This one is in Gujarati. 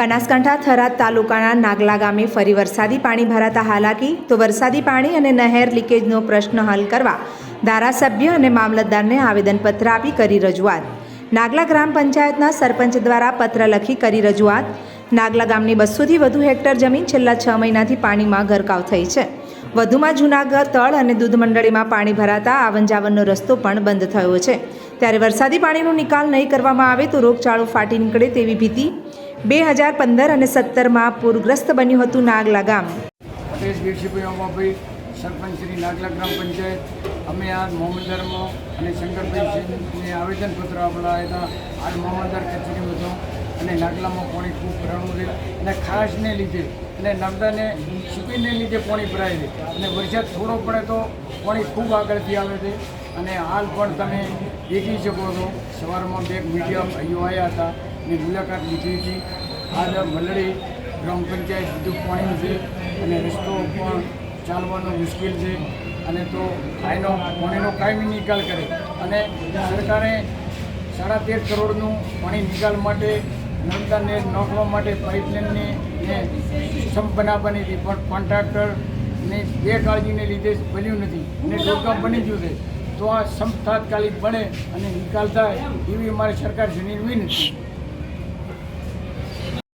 બનાસકાંઠા થરાદ તાલુકાના નાગલા ગામે ફરી વરસાદી પાણી ભરાતા હાલાકી, તો વરસાદી પાણી અને નહેર લીકેજનો પ્રશ્ન હલ કરવા ધારાસભ્ય અને મામલતદારને આવેદનપત્ર આપી કરી રજૂઆત. નાગલા ગ્રામ પંચાયતના સરપંચ દ્વારા પત્ર લખી કરી રજૂઆત. નાગલા ગામની બસોથી વધુ હેક્ટર જમીન છેલ્લા છ મહિનાથી પાણીમાં ગરકાવ થઈ છે. વધુમાં જૂનાગઢ તળ અને દૂધ મંડળીમાં પાણી ભરાતા આવન જાવનનો રસ્તો પણ બંધ થયો છે. ત્યારે વરસાદી પાણીનો નિકાલ નહીં કરવામાં આવે તો રોગચાળો ફાટી નીકળે તેવી ભીતિ બે હજાર પંદર અને સત્તરમાં પૂરગ્રસ્ત બન્યું હતું નાગલા ગામ પટેલ ગીરસીભાઈ અમાભાઈ સરપંચ શ્રી નાગલા ગ્રામ પંચાયત, અમે આ મોહમ્મદારમાં અને શંકરભાઈ આવેદનપત્ર આપણા હતા. આ મોહમ્મદાર કચેરીમાં હતો અને નાગલામાં પાણી ખૂબ ભરાણું રહે અને ખાસને લીધે અને નર્મદાને સુકીને લીધે પાણી ભરાય છે. અને વરસાદ થોડો પડે તો પાણી ખૂબ આગળથી આવે છે. અને હાલ પણ તમે દેખી શકો છો. સવારમાં બે મીડિયા ભાઈઓ આવ્યા હતા અને મુલાકાત લીધી હતી. આજ મલડી ગ્રામ પંચાયત બધું પાણી છે અને રસ્તો પણ ચાલવાનો મુશ્કેલ છે અને તો આનો પાણીનો કાયમી નિકાલ કરે. અને સરકારે સાડા તેર કરોડનું પાણી નિકાલ માટે નર્મદાને નોખવા માટે પાઇપલાઇનની સંપ બનાવવાની હતી, પણ કોન્ટ્રાક્ટરની બે કાળજીને લીધે બન્યું નથી અને ડોકા બની ગયું છે. તો આ સંપ તાત્કાલિક બને અને નિકાલ થાય એવી અમારી સરકાર વિનંતી.